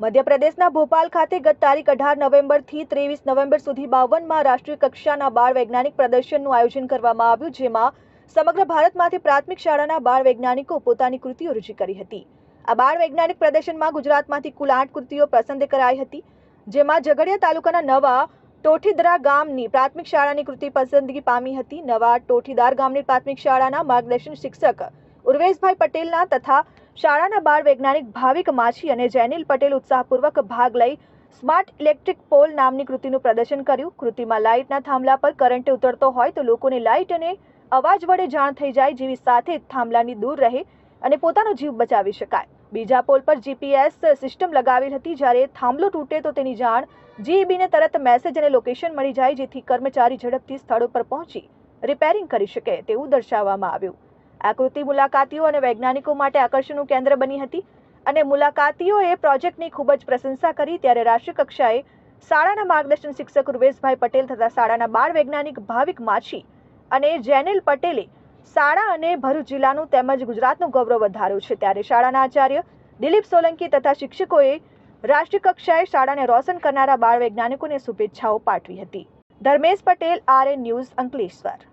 મધ્યપ્રદેશના ભોપાલ ખાતે ગત તારીખ અઢાર નવેમ્બરથી ત્રેવીસ નવેમ્બર સુધી બાવનમાં રાષ્ટ્રીય કક્ષાના બાળ વૈજ્ઞાનિક પ્રદર્શનનું આયોજન કરવામાં આવ્યું, જેમાં સમગ્ર ભારતમાંથી પ્રાથમિક શાળાના બાળ વૈજ્ઞાનિકો પોતાની કૃતિઓ રજૂ કરી હતી. આ બાળ વૈજ્ઞાનિક પ્રદર્શનમાં ગુજરાતમાંથી કુલ આઠ કૃતિઓ પસંદ કરાઈ હતી, જેમાં ઝઘડિયા તાલુકાના નવા ટોઠીદરા ગામની પ્રાથમિક શાળાની કૃતિ પસંદગી પામી હતી. નવા ટોઠીદાર ગામની પ્રાથમિક શાળાના માર્ગદર્શન શિક્ષક ઉર્વેશભાઈ પટેલના તથા શાળાના બાળ વૈજ્ઞાનિક ભાવિક માછી અને જેનિલ પટેલ ઉત્સાહપૂર્વક ભાગ લઈ સ્માર્ટ ઇલેક્ટ્રિક પોલ નામની કૃતિનું પ્રદર્શન કર્યું. કૃતિમાં લાઇટના થાંભલા પર કરંટ ઉતરતો હોય તો લોકોને લાઇટ અને અવાજ વડે જાણ થઈ જાય જેવી સાથે થાંભલાની દૂર રહે અને પોતાનો જીવ બચાવી શકાય. બીજા પોલ પર જીપીએસ સિસ્ટમ લગાવેલ હતી. જ્યારે થાંભલો તૂટે તો તેની જાણ જીઈબીને તરત મેસેજ અને લોકેશન મળી જાય, જેથી કર્મચારી ઝડપથી સ્થળો પર પહોંચી રિપેરિંગ કરી શકે તેવું દર્શાવવામાં આવ્યું. આ કૃતિ મુલાકાતીઓ અને વૈજ્ઞાનિકો માટે આકર્ષણનું કેન્દ્ર બની હતી અને મુલાકાતીઓએ પ્રોજેક્ટની ખૂબ જ પ્રશંસા કરી ત્યારે રાષ્ટ્રીય કક્ષાએ શાળાના માર્ગદર્શન શિક્ષક રૂવેશભાઈ પટેલ તથા શાળાના બાળ વૈજ્ઞાનિક ભાવિક માછી અને જેનિલ પટેલે શાળા અને ભરૂચ જિલ્લાનું તેમજ ગુજરાતનું ગૌરવ વધાર્યું છે. ત્યારે શાળાના આચાર્ય દિલીપ સોલંકી તથા શિક્ષકોએ રાષ્ટ્રીય કક્ષાએ શાળાને રોશન કરનારા બાળ વૈજ્ઞાનિકોને શુભેચ્છાઓ પાઠવી હતી. Dharmesh Patel R A news Ankleshwar.